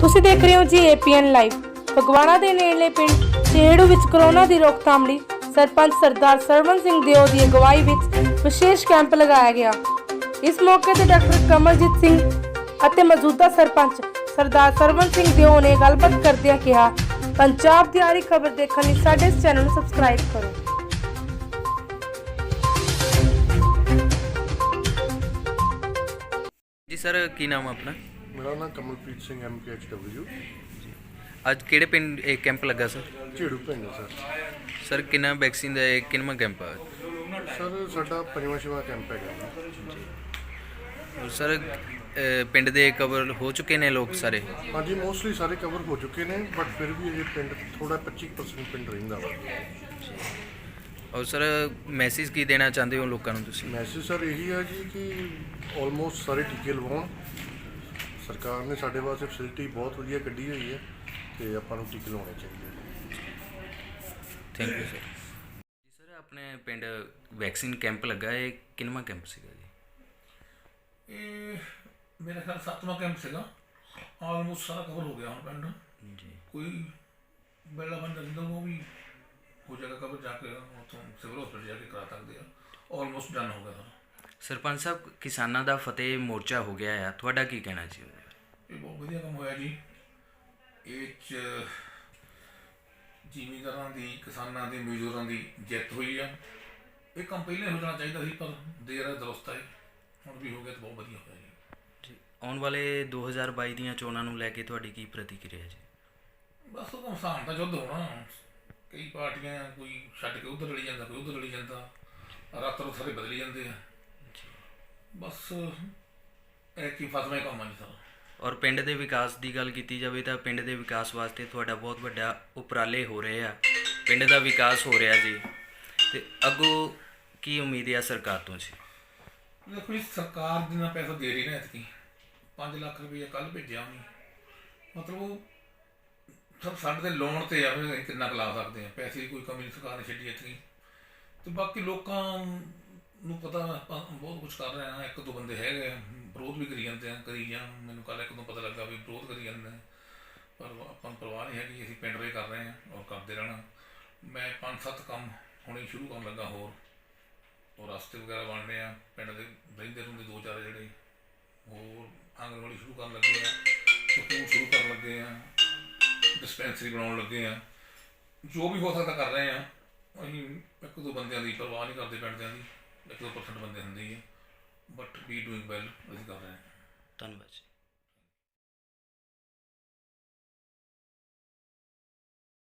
ਤੁਸੀਂ ਦੇਖ ਰਹੇ ਹੋ ਜੀ ਏਪੀਐਨ ਲਾਈਵ ਫਗਵਾੜਾ ਦੇ ਨੇੜਲੇ ਪਿੰਡ ਚਿਹੜੂ ਵਿੱਚ ਕਰੋਨਾ ਦੀ ਰੋਕਥਾਮ ਲਈ ਸਰਪੰਚ ਸਰਦਾਰ ਸਰਵਨ ਸਿੰਘ ਦਿਓ ਦੀ ਅਗਵਾਈ ਵਿੱਚ ਵਿਸ਼ੇਸ਼ ਕੈਂਪ ਲਗਾਇਆ ਗਿਆ। ਇਸ ਮੌਕੇ ਤੇ ਡਾਕਟਰ ਕਮਲਜੀਤ ਸਿੰਘ ਅਤੇ ਮੌਜੂਦਾ ਸਰਪੰਚ ਸਰਦਾਰ ਸਰਵਨ ਸਿੰਘ ਦਿਓ ਨੇ ਗੱਲਬਾਤ ਕਰਦਿਆਂ ਕਿਹਾ, ਪੰਜਾਬ ਦੀ ਆਰੀ ਖਬਰ ਦੇਖਣ ਲਈ ਸਾਡੇ ਇਸ ਚੈਨਲ ਨੂੰ ਸਬਸਕ੍ਰਾਈਬ ਕਰੋ। ਜੀ ਸਰ, ਕੀ ਨਾਮ ਆ ਆਪਣਾ? ਮੇਰਾ ਨਾਮ ਕਮਲਪ੍ਰੀਤ ਸਿੰਘ ਐਮਕੇਐਚਡਬਲਯੂ ਅੱਜ ਕਿਹੜੇ ਪਿੰਡ ਇਹ ਕੈਂਪ ਲੱਗਾ ਸਰ? ਝੇੜੂ ਪਿੰਡ ਹੈ ਸਰ। ਸਰ ਕਿੰਨਾ ਵੈਕਸੀਨ ਦਾ ਇਹ ਕਿੰਨਵਾਂ ਕੈਂਪ ਆ ਸਰ ਸਾਡਾ ਪੰਜਵਾਂ ਛੇਵਾਂ ਕੈਂਪ ਹੈਗਾ ਜੀ। ਔਰ ਸਰ ਅਹ, ਪਿੰਡ ਦੇ ਕਵਰ ਹੋ ਚੁੱਕੇ ਨੇ ਲੋਕ ਸਾਰੇ? ਹਾਂਜੀ ਮੋਸਟਲੀ ਸਾਰੇ ਕਵਰ ਹੋ ਚੁੱਕੇ ਨੇ ਬਟ ਫਿਰ ਵੀ ਅਜੇ ਪਿੰਡ ਥੋੜਾ 25% ਪਿੰਡ ਰਹਿੰਦਾ ਵਾ। ਔਰ ਸਰ ਮੈਸੇਜ ਕੀ ਦੇਣਾ ਚਾਹੁੰਦੇ ਹੋ ਲੋਕਾਂ ਨੂੰ ਤੁਸੀਂ? ਮੈਸੇਜ ਸਰ ਇਹੀ ਹੈ ਜੀ ਕਿ ਆਲਮੋਸਟ ਸਾਰੇ ਟੀਕੇ ਲਵਾਉਣ। ਸਰਕਾਰ ਨੇ ਸਾਡੇ ਵਾਸਤੇ ਫੈਸਿਲਿਟੀ ਬਹੁਤ ਵਧੀਆ ਕੱਢੀ ਹੋਈ ਹੈ ਤੇ ਆਪਾਂ ਨੂੰ ਟੀਕੇ ਲਵਾਉਣੇ ਚਾਹੀਦੇ thank you sir ji sir ਆਪਣੇ ਪਿੰਡ ਵੈਕਸੀਨ ਕੈਂਪ ਲੱਗਾ ਇਹ ਕਿੰਨਵਾਂ ਕੈਂਪ ਸੀਗਾ ਜੀ? ਇਹ ਮੇਰਾ ਖਿਆਲ ਸੱਤਵਾਂ ਕੈਂਪ ਸੀਗਾ। ਆਲਮੋਸਟ ਸਾਰਾ ਕਵਰ ਹੋ ਗਿਆ ਹੁਣ ਪਿੰਡ ਜੀ। ਕੋਈ ਬੈਲਾ ਬੰਦਾ ਜਿੰਦਾ ਉਹ ਵੀ ਹੋ ਜਾਏਗਾ ਕਵਰ ਜਾ ਕੇ ਉੱਥੋਂ ਸਿਵਲ ਹਸਪੀਟਲ ਜਾ ਕੇ ਕਰਾ ਸਕਦੇ ਆ। ਆਲਮੋਸਟ ਡਨ ਹੋ ਗਿਆ। ਸਾਰਾ ਸਰਪੰਚ ਸਾਹਿਬ ਕਿਸਾਨਾਂ ਦਾ ਫਤਿਹ ਮੋਰਚਾ ਹੋ ਗਿਆ ਆ। ਤੁਹਾਡਾ ਕੀ ਕਹਿਣਾ ਜੀ ਉਹਦੇ ਬਾਰੇ? ਇਹ ਬਹੁਤ ਵਧੀਆ ਕੰਮ ਹੋਇਆ ਜੀ। ਇਹ ਚ ਜ਼ਿਮੀਂਦਾਰਾਂ ਦੀ ਕਿਸਾਨਾਂ ਦੀ ਮਜ਼ਦੂਰਾਂ ਦੀ ਜਿੱਤ ਹੋਈ ਆ। ਇਹ ਕੰਮ ਪਹਿਲਾਂ ਹੋ ਜਾਣਾ ਚਾਹੀਦਾ ਸੀ ਪਰ ਦੇਰ ਹੈ ਦਰੁਸਤ ਹੈ ਹੁਣ ਵੀ ਹੋ ਗਿਆ ਤਾਂ ਬਹੁਤ ਵਧੀਆ ਹੋਇਆ ਜੀ। ਜੀ ਆਉਣ ਵਾਲੇ 2022 ਦੀਆਂ ਚੋਣਾਂ ਨੂੰ ਲੈ ਕੇ ਤੁਹਾਡੀ ਕੀ ਪ੍ਰਤੀਕਿਰਿਆ ਜੀ? ਬਸ ਉਹ ਹਸਾਨ ਦਾ ਯੁੱਧ ਹੋਣਾ। ਕਈ ਪਾਰਟੀਆਂ ਕੋਈ ਛੱਡ ਕੇ ਉਧਰ ਲੜੀ ਜਾਂਦਾ ਕੋਈ ਉਧਰ ਲੜੀ ਜਾਂਦਾ। ਰਾਤ ਰੋਜ਼ ਸਾਰੇ ਬਦਲੀ ਜਾਂਦੇ ਆ। ਬਸ ਇਹ ਕੀ ਫਸਵੇਂ ਕੰਮ ਆ ਜੀ ਸਾਰਾ। ਔਰ ਪਿੰਡ ਦੇ ਵਿਕਾਸ ਦੀ ਗੱਲ ਕੀਤੀ ਜਾਵੇ ਤਾਂ ਪਿੰਡ ਦੇ ਵਿਕਾਸ ਵਾਸਤੇ ਤੁਹਾਡਾ ਬਹੁਤ ਵੱਡਾ ਉਪਰਾਲੇ ਹੋ ਰਹੇ ਆ। ਪਿੰਡ ਦਾ ਵਿਕਾਸ ਹੋ ਰਿਹਾ ਜੀ। ਤੇ ਅੱਗੋਂ ਕੀ ਉਮੀਦ ਹੈ ਸਰਕਾਰ ਤੋਂ ਜੀ? ਦੇਖੋ ਜੀ, ਸਰਕਾਰ ਜਿੰਨਾ ਪੈਸਾ ਦੇ ਰਹੀ ਨਾ ਇਤਕੀ 5 ਲੱਖ ਰੁਪਏ ਕੱਲ ਭੇਜਿਆ ਉਹਨੇ। ਮਤਲਬ ਉਹ ਸਭ ਸਾਡੇ ਦੇ ਲੋਨ ਤੇ ਆ ਵੀ ਕਿੰਨਾ ਕਲਾ ਸਕਦੇ ਆ। ਪੈਸੇ ਦੀ ਕੋਈ ਕਮੀ ਨਹੀਂ, ਸਰਕਾਰ ਨੇ ਛੱਡੀ ਇਤਕੀ ਤੇ ਬਾਕੀ ਲੋਕਾਂ ਨੂੰ ਪਤਾ ਆਪਾਂ ਬਹੁਤ ਕੁਝ ਕਰ ਰਹੇ ਆ ਇੱਕ ਦੋ ਬੰਦੇ ਹੈਗੇ ਆ, ਵਿਰੋਧ ਵੀ ਕਰੀ ਜਾਂਦੇ ਆ ਕਰੀ ਜਾਂ ਮੈਨੂੰ ਕੱਲ ਇੱਕ ਤੋਂ ਪਤਾ ਲੱਗਾ ਵੀ ਵਿਰੋਧ ਕਰੀ ਜਾਂਦੇ ਆ। ਪਰ ਆਪਾਂ ਨੂੰ ਪਰਵਾਹ ਨਹੀਂ ਹੈਗੀ ਅਸੀਂ ਪਿੰਡ ਦੇ ਕਰ ਰਹੇ ਆ ਔਰ ਕਰਦੇ ਰਹਿਣਾ। ਮੈਂ ਪੰਜ ਸੱਤ ਕੰਮ ਹੁਣੇ ਸ਼ੁਰੂ ਕਰਨ ਲੱਗਾ ਹੋਰ। ਉਹ ਰਸਤੇ ਵਗੈਰਾ ਬਣ ਰਹੇ ਆ ਪਿੰਡ ਦੇ ਰਹਿੰਦੇ ਹੁੰਦੇ ਦੋ ਚਾਰ ਜਿਹੜੇ ਹੋਰ ਆਂਗਣਵਾੜੀ ਸ਼ੁਰੂ ਕਰਨ ਲੱਗੇ ਆ ਸਕੂਲ ਸ਼ੁਰੂ ਕਰਨ ਲੱਗੇ ਆ ਡਿਸਪੈਂਸਰੀ ਬਣਾਉਣ ਲੱਗੇ ਆ। ਜੋ ਵੀ ਹੋ ਸਕਦਾ ਕਰ ਰਹੇ ਆ। ਅਸੀਂ ਇੱਕ ਦੋ ਬੰਦਿਆਂ ਦੀ ਪਰਵਾਹ ਨਹੀਂ ਕਰਦੇ ਪਿੰਡ ਦਿਆਂ ਦੀ। ਇੱਕ ਦੋ ਪਰਸੈਂਟ ਬੰਦੇ ਹੁੰਦੇ ਹੀ ਆ ਬਟ ਵੀ ਡੂਇੰਗ ਵੈਲ ਅਸੀਂ ਕਰ ਰਹੇ ਹਾਂ। ਧੰਨਵਾਦ ਜੀ।